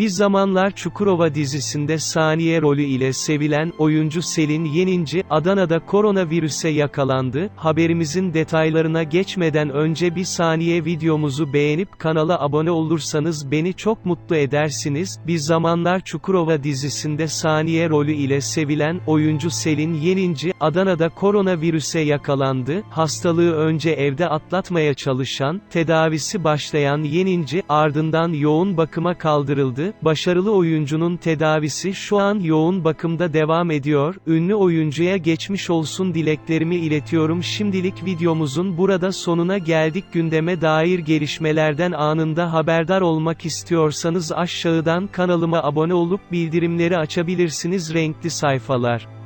Bir zamanlar Çukurova dizisinde Saniye rolü ile sevilen oyuncu Selin Yeninci, Adana'da koronavirüse yakalandı. Haberimizin detaylarına geçmeden önce bir saniye videomuzu beğenip kanala abone olursanız beni çok mutlu edersiniz. Bir zamanlar Çukurova dizisinde Saniye rolü ile sevilen oyuncu Selin Yeninci, Adana'da koronavirüse yakalandı. Hastalığı önce evde atlatmaya çalışan, tedavisi başlayan Yeninci, ardından yoğun bakıma kaldırıldı. Başarılı oyuncunun tedavisi şu an yoğun bakımda devam ediyor. Ünlü oyuncuya geçmiş olsun dileklerimi iletiyorum. Şimdilik videomuzun burada sonuna geldik. Gündeme dair gelişmelerden anında haberdar olmak istiyorsanız aşağıdan kanalıma abone olup bildirimleri açabilirsiniz. Renkli sayfalar